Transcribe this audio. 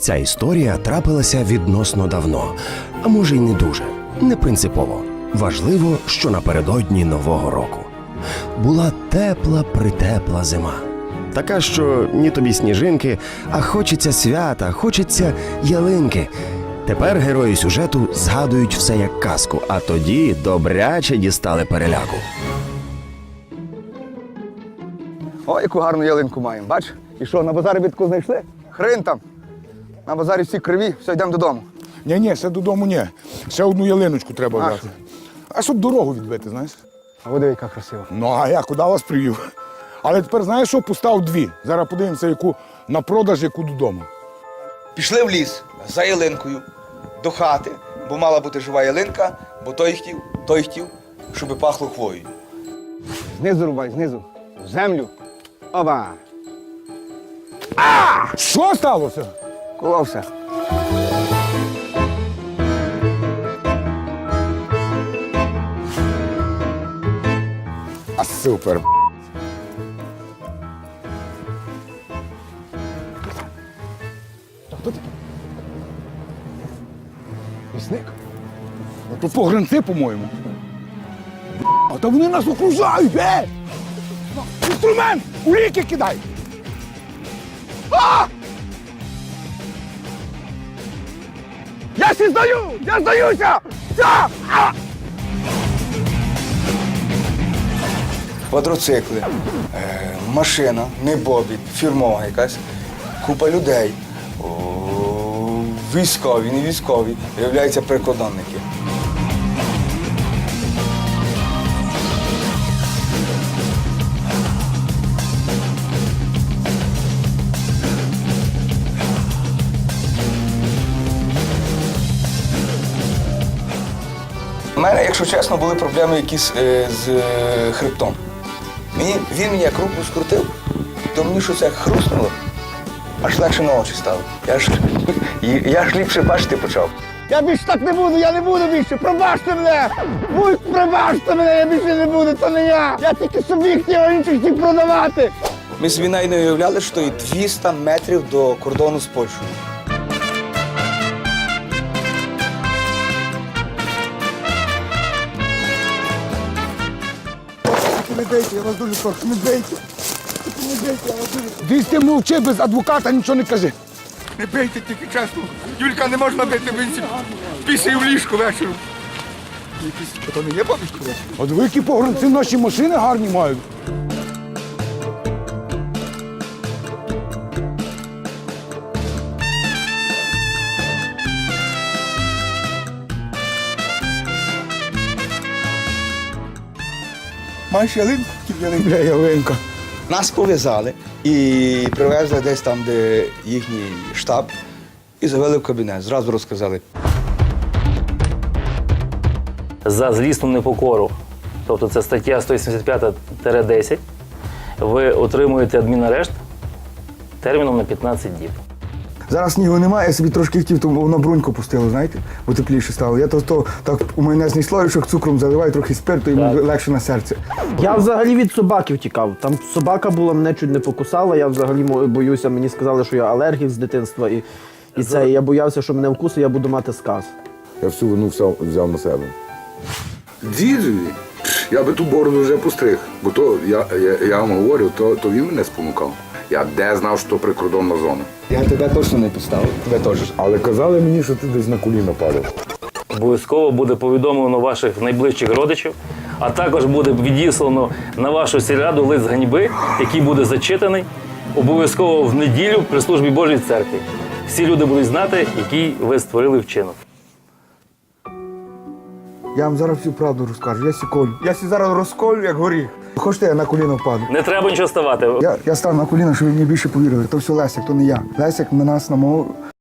Ця історія трапилася відносно давно, а може й не дуже, не принципово. Важливо, що напередодні Нового року була тепла притепла зима. Така, що ні тобі сніжинки, а хочеться свята, хочеться ялинки. Тепер герої сюжету згадують все як казку, а тоді добряче дістали переляку. О, яку гарну ялинку маємо, бач? І що, на базарі бітку знайшли? Хрин там. На базарі всі криві, все, йдемо додому. Ні, ні, ще додому ні. Ще одну ялиночку треба А взяти. А щоб дорогу відбити, знаєш? А води, яка красива. Ну, а я куди вас привів? Але тепер знаєш що? Постав дві. Зараз подивимося, яку на продаж, яку додому. Пішли в ліс за ялинкою до хати, бо мала бути жива ялинка, бо той хотів, той хотів, щоб пахло хвоєю. Знизу рубай, знизу. В землю. Оба! Що сталося? Коловся. А супер. Лісник? То погранці, по-моєму. А та вони нас окружають, е! Інструмент! У ріки кидай! А! Я ще здаю! Я здаюся! Все! А! Квадроцикли, е, машина, не бобі, фірмова якась, купа людей. О, військові, не військові, виявляються прикордонники. У мене, якщо чесно, були проблеми якісь е, з е, хребтом. Мені, він мені як руку скрутив, то мені що це хрустнуло, аж легше на очі стало. Я ж, я ж ліпше бачити почав. Я більше так не буду, я не буду більше. Пробачте мене! Будь, пробачте мене, я більше не буду, це не я! Я тільки собі хотів, а інших хотів продавати! Ми собі навіть не уявляли, що і 200 метрів до кордону з Польщею. Не бейте, я вас дуже прошу, не бейте. Не бейте, я вас дуже Десь ти мовчи без адвоката, нічого не кажи. Не бийте тільки чесно. Юлька не можна бити, він після в ліжку вечором. Що то не є бабушка? От ви які погранці наші машини гарні мають. Маєш ялинку? Ялинку. Ялинка. Нас пов'язали і привезли десь там, де їхній штаб, і завели в кабінет. Зразу розказали. за злісну непокору, тобто це стаття 185-10, ви отримуєте адмінарешт терміном на 15 діб. Зараз снігу немає, я собі трошки хотів, то воно бруньку пустило, знаєте, бо тепліше стало. Я то, то так у майонезний слоєчок цукром заливаю, трохи спирту, і йому Так. легше на серце. Я взагалі від собаки втікав. Там собака була, мене чуть не покусала. Я взагалі мо- боюся, мені сказали, що я алергік з дитинства. І, і це, і я боявся, що мене вкусить, я буду мати сказ. Я всю вину взяв, взяв на себе. Дідові, я би ту бороду вже постриг, бо то я, я, я вам говорю, то, то він мене спонукав. Я де знав, що прикордонна зона. Я тебе точно не підставив, тебе теж. Але казали мені, що ти десь на коліна падав. Обов'язково буде повідомлено ваших найближчих родичів, а також буде відіслано на вашу сільраду лист ганьби, який буде зачитаний обов'язково в неділю при службі Божій церкві. Всі люди будуть знати, який ви створили вчинок. Я вам зараз всю правду розкажу. Я сіколю. Я сі зараз розколю, як горіх. Хочете, я на коліно впаду. Не треба нічого ставати. Я, я став на коліна, щоб ви мені більше повірили. То все Лесик, то не я. Лесик на нас намов